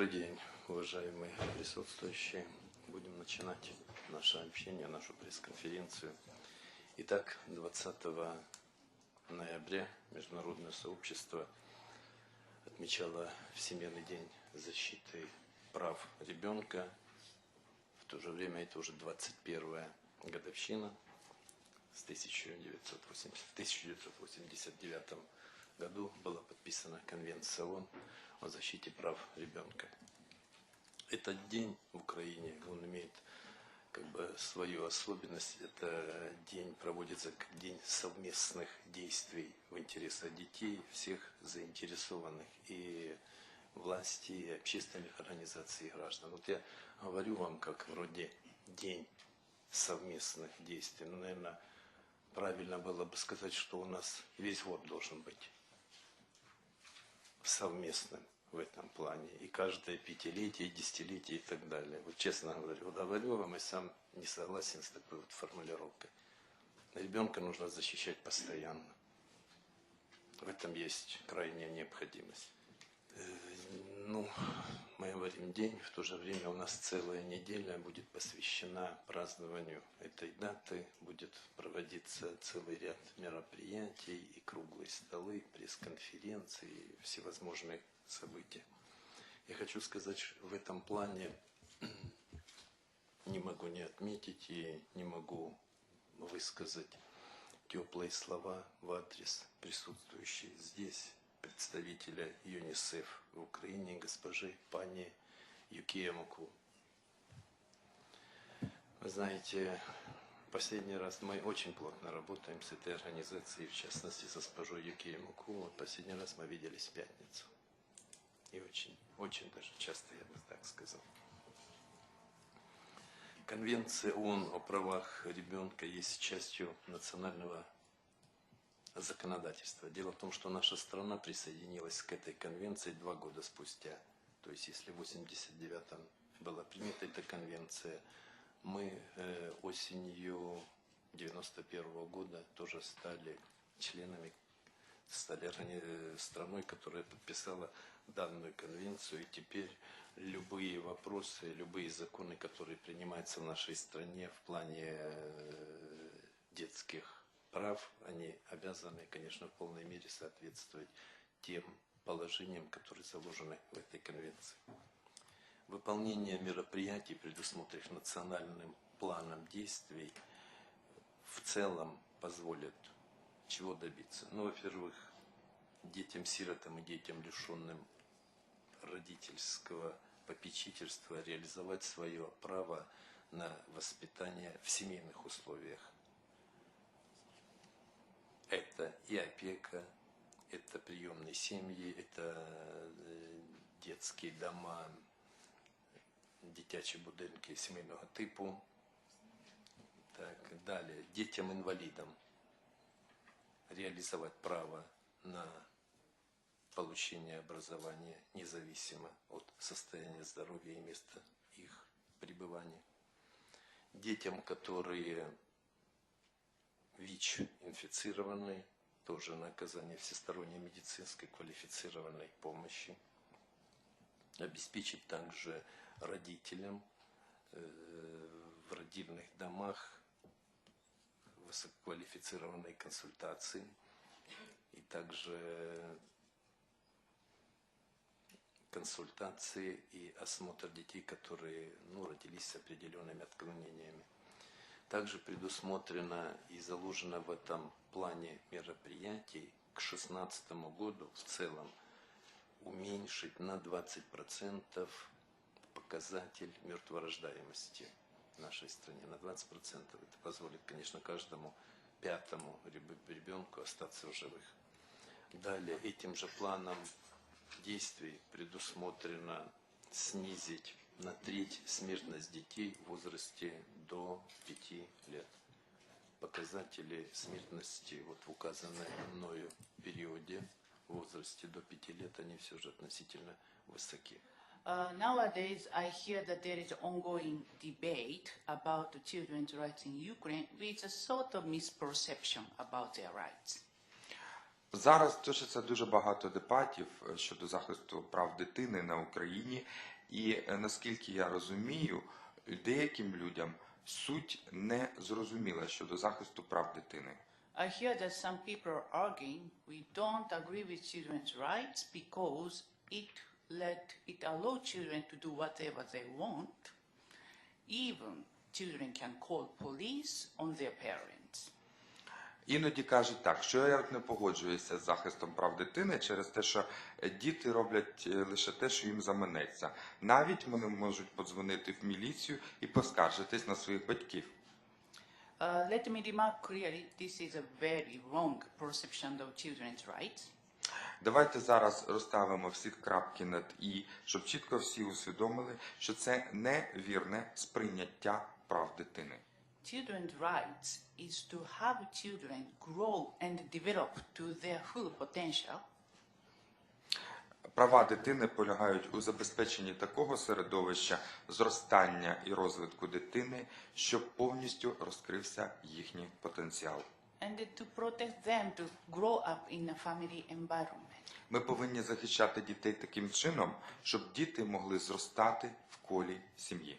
Добрый день, уважаемые присутствующие. Будем начинать наше общение, нашу пресс-конференцию. Итак, 20 ноября Международное сообщество отмечало Всемирный день защиты прав ребенка. В то же время это уже 21 годовщина с 1980, в 1989 году была подписана Конвенция ООН о защите прав ребенка. Этот день в Украине, он имеет как бы свою особенность. Это день проводится как день совместных действий в интересах детей, всех заинтересованных и власти, и общественных организаций, и граждан. Вот я говорю вам, как вроде день совместных действий. Ну, наверное, правильно было бы сказать, что у нас весь год должен быть совместным в этом плане. И каждое пятилетие, десятилетие и так далее. Вот честно говорю, говорю вам, и сам не согласен с такой вот формулировкой. Ребенка нужно защищать постоянно. В этом есть крайняя необходимость. Э, ну, мы говорим день, в то же время у нас целая неделя будет посвящена празднованию этой даты. Будет проводиться целый ряд мероприятий и круглые столы, пресс-конференции, всевозможные события. Я хочу сказать, в этом плане не могу не отметить и не могу высказать теплые слова в адрес присутствующей здесь представителя ЮНИСЕФ в Украине, госпожи пани Юкиемуку. Вы знаете, последний раз мы очень плотно работаем с этой организацией, в частности, со госпожой Юкиемуку. Вот последний раз мы виделись в пятницу. И очень, очень даже часто, я бы так сказал. Конвенция ООН о правах ребенка есть частью национального законодательства. Дело в том, что наша страна присоединилась к этой конвенции два года спустя. То есть, если в 89-м была принята эта конвенция, мы э, осенью 91 -го года тоже стали членами, стали э, страной, которая подписала данную конвенцию. И теперь любые вопросы, любые законы, которые принимаются в нашей стране в плане э, детских прав, они обязаны, конечно, в полной мере соответствовать тем положениям, которые заложены в этой конвенции. Выполнение мероприятий, предусмотренных национальным планом действий, в целом позволит чего добиться? Ну, во-первых, детям-сиротам и детям, лишенным родительского попечительства, реализовать свое право на воспитание в семейных условиях – это и опека, это приемные семьи, это э, детские дома, дитячі будинки сімейного типу. Так, далее, детям-инвалидам реализовать право на получение образования независимо от состояния здоровья и места их пребывания. Детям, которые ВИЧ инфицированный, тоже на оказание всесторонней медицинской квалифицированной помощи. Обеспечить также родителям э, в родильных домах высококвалифицированной консультации и также консультации и осмотр детей, которые ну, родились с определенными отклонениями. Также предусмотрено и заложено в этом плане мероприятий к 2016 году в целом уменьшить на 20% показатель мертворождаемости в нашей стране. На 20%. Это позволит, конечно, каждому пятому ребенку остаться в живых. Далее этим же планом действий предусмотрено снизить на треть смертность детей в возрасте до 5 лет. Показатели смертности вот в указанном мною периоде в возрасте до 5 лет, они все же относительно высоки. Uh, nowadays, I hear that there is ongoing debate about the children's rights in Ukraine, with a sort of misperception about their rights. Зараз точиться дуже багато дебатів е, щодо захисту прав дитини на Україні, і е, наскільки я розумію, деяким людям суть не зрозуміла щодо захисту прав дитини. I hear that some people are arguing we don't agree with children's rights because it let it allow children to do whatever they want. Even children can call police on their parents. Іноді кажуть так, що я не погоджуюся з захистом прав дитини через те, що діти роблять е, лише те, що їм заманеться. Навіть вони можуть подзвонити в міліцію і поскаржитись на своїх батьків. Uh, let me remark clearly this is a very wrong perception of children's rights. Давайте зараз розставимо всі крапки над і, щоб чітко всі усвідомили, що це невірне сприйняття прав дитини. Children's rights is to have children grow and develop to their full potential Права дитини полягають у забезпеченні такого середовища зростання і розвитку дитини, щоб повністю розкрився їхній потенціал. and to protect them to grow up in a family environment. Ми повинні захищати дітей таким чином, щоб діти могли зростати в колі сім'ї.